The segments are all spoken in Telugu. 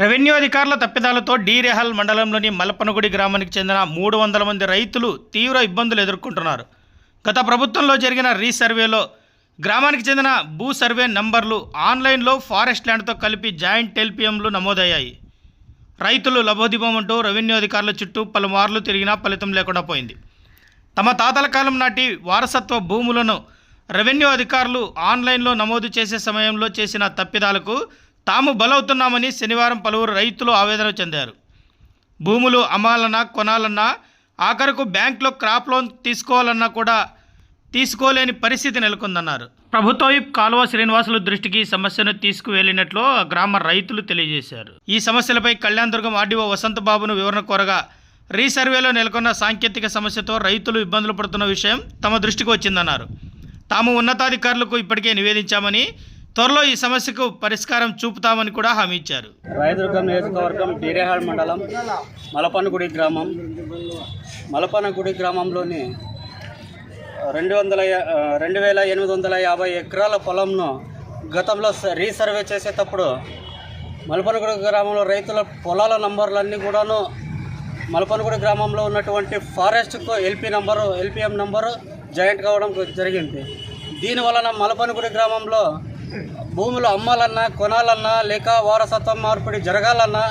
రెవెన్యూ అధికారుల తప్పిదాలతో డీరెహల్ మండలంలోని మలపనగుడి గ్రామానికి చెందిన మూడు వందల మంది రైతులు తీవ్ర ఇబ్బందులు ఎదుర్కొంటున్నారు. గత ప్రభుత్వంలో జరిగిన రీసర్వేలో గ్రామానికి చెందిన భూ సర్వే నంబర్లు ఆన్లైన్లో ఫారెస్ట్ ల్యాండ్తో కలిపి జాయింట్ ఎల్పిఎంలు నమోదయ్యాయి. రైతులు లబోదిబోమంటూ రెవెన్యూ అధికారుల చుట్టూ పలుమార్లు తిరిగినా ఫలితం లేకుండా పోయింది. తమ తాతల కాలం నాటి వారసత్వ భూములను రెవెన్యూ అధికారులు ఆన్లైన్లో నమోదు చేసే సమయంలో చేసిన తప్పిదాలకు తాము బలవుతున్నామని శనివారం పలువురు రైతులు ఆవేదన చెందారు. భూములు అమ్మాలన్నా కొనాలన్నా ఆఖరకు బ్యాంకులో క్రాప్ లోన్ తీసుకోవాలన్నా కూడా తీసుకోలేని పరిస్థితి నెలకొందన్నారు. ప్రభుత్వం కాలువ శ్రీనివాసుల దృష్టికి సమస్యను తీసుకువెళ్ళినట్లు గ్రామ రైతులు తెలియజేశారు. ఈ సమస్యలపై కళ్యాణదుర్గం ఆర్డీఓ వసంతబాబును వివరణ కోరగా రీసర్వేలో నెలకొన్న సాంకేతిక సమస్యతో రైతులు ఇబ్బందులు పడుతున్న విషయం తమ దృష్టికి వచ్చిందన్నారు. తాము ఉన్నతాధికారులకు ఇప్పటికే నివేదించామని త్వరలో ఈ సమస్యకు పరిష్కారం చూపుతామని కూడా హామీ ఇచ్చారు. రాయదుర్గం నియోజకవర్గం డీరేహాడ్ మండలం మలపనగుడి గ్రామం. మలపనగుడి గ్రామంలోని రెండు వందల రెండు వేల ఎనిమిది వందల యాభై ఎకరాల పొలంను గతంలో రీసర్వే చేసేటప్పుడు మలపనగుడి గ్రామంలో రైతుల పొలాల నంబర్లన్నీ కూడాను మలపనగుడి గ్రామంలో ఉన్నటువంటి ఫారెస్ట్కు LP number LPM number joint కావడం జరిగింది. దీని వలన మలపనగుడి గ్రామంలో భూములు అమ్మాలన్నా కొనాలన్నా లేక వారసత్వం మార్పిడి జరగాలన్నా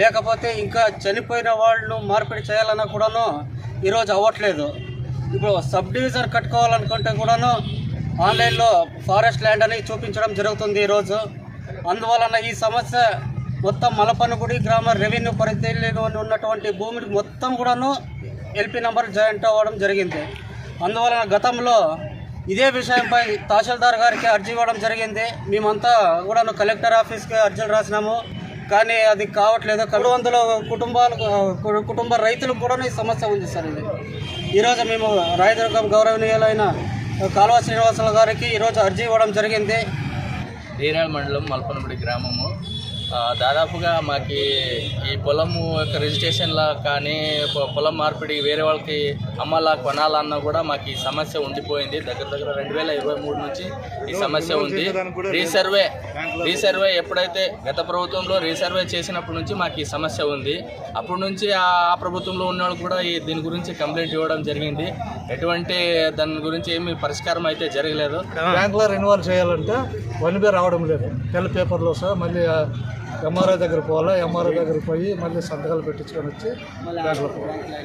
లేకపోతే ఇంకా చనిపోయిన వాళ్ళను మార్పిడి చేయాలన్నా కూడాను ఈరోజు అవ్వట్లేదు. ఇప్పుడు సబ్ డివిజన్ కట్టుకోవాలనుకుంటే కూడాను ఆన్లైన్లో ఫారెస్ట్ ల్యాండ్ అని చూపించడం జరుగుతుంది ఈరోజు. అందువలన ఈ సమస్య మొత్తం మలపనగుడి గ్రామ రెవెన్యూ పరిధిలో ఉన్నటువంటి భూమికి మొత్తం కూడాను ఎల్పి నెంబర్ జాయింట్ అవ్వడం జరిగింది. అందువలన గతంలో ఇదే విషయంపై తహసీల్దార్ గారికి అర్జీ ఇవ్వడం జరిగింది. మేమంతా కూడాను కలెక్టర్ ఆఫీస్కి అర్జీలు రాసినాము. కానీ అది కావట్లేదు. రెండు వందల కుటుంబాలు కుటుంబ రైతులకు కూడా ఈ సమస్య ఉంది సార్ ఇది. ఈరోజు మేము రాయదుర్గం గౌరవనీయులైన కాలువ శ్రీనివాసుల గారికి ఈరోజు అర్జీ ఇవ్వడం జరిగింది. డీరాల్ మండలం మల్పనగుడి గ్రామము. దాదాపుగా మాకి ఈ పొలము యొక్క రిజిస్ట్రేషన్లా కానీ పొలం మార్పిడి వేరే వాళ్ళకి అమ్మాలా కొనాలన్నా కూడా మాకు ఈ సమస్య ఉండిపోయింది. దగ్గర దగ్గర రెండు వేల ఇరవై మూడు నుంచి ఈ సమస్య ఉంది. రీసర్వే రీసర్వే ఎప్పుడైతే గత ప్రభుత్వంలో రీసర్వే చేసినప్పటి నుంచి మాకు ఈ సమస్య ఉంది. అప్పటి నుంచి ఆ ప్రభుత్వంలో ఉన్న వాళ్ళు కూడా ఈ దీని గురించి కంప్లైంట్ ఇవ్వడం జరిగింది. ఎటువంటి దాని గురించి ఏమీ పరిష్కారం అయితే జరగలేదు. బ్యాంకులో రెన్యువల్ చేయాలంటే వన్ బి రావడం లేదు. తెల్ల పేపర్లో సహా మళ్ళీ ఎంఆర్ఐ దగ్గర పోవాలా? ఎంఆర్ఐ దగ్గర పోయి మళ్ళీ సంతకాలు పెట్టించుకొని వచ్చి బ్యాంకులో పోవాలి.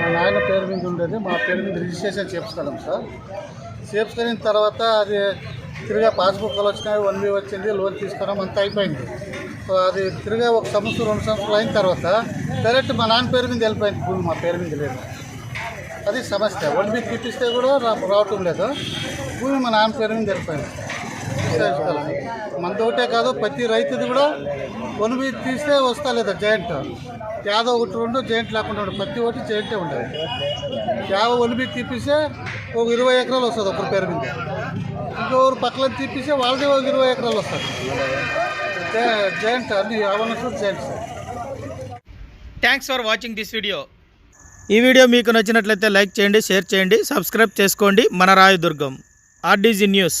మా నాయన పేరు మీద ఉండేది. మా పేరు మీద రిజిస్ట్రేషన్ చేపించుకున్నాం సార్. చేపించుకున్న తర్వాత అది తిరిగా పాస్బుక్లు వచ్చినాయి వన్ వీ వచ్చింది లోన్ తీసుకున్నాం అంతా అయిపోయింది. సో అది తిరిగా ఒక సంవత్సరం రెండు సంవత్సరాలు అయిన తర్వాత డైరెక్ట్ మా నాన్న పేరు మీద వెళ్ళిపోయింది. భూమి మా పేరు మీద లేదు. అది సమస్య. వన్ వీక్ తిప్పిస్తే కూడా రావటం లేదు. భూమి మా నాన్న పేరు మీద వెళ్ళిపోయింది. మనది ఒకటే కాదు ప్రతి రైతుది కూడా వన్ తీస్తే వస్తా లేదా జాయింట్? యాదో ఒకటి రెండు జాయింట్ లేకుండా ఉండదు ప్రతి ఒక్కటి జాయింటే ఉంటుంది యాభై ఒలిమి తీపిస్తే ఒక ఇరవై ఎకరాలు వస్తుంది ఒకరి పేరు మీద. ఇంకొకరు పక్కన తీపిస్తే వాళ్ళది ఒక ఇరవై ఎకరాలు వస్తుంది. జాయింట్ అన్ని యాభై joint. Sir thanks for watching this video ఈ వీడియో మీకు నచ్చినట్లయితే లైక్ చేయండి షేర్ చేయండి సబ్స్క్రైబ్ చేసుకోండి. మన రాయదుర్గం ఆర్డీజీ న్యూస్.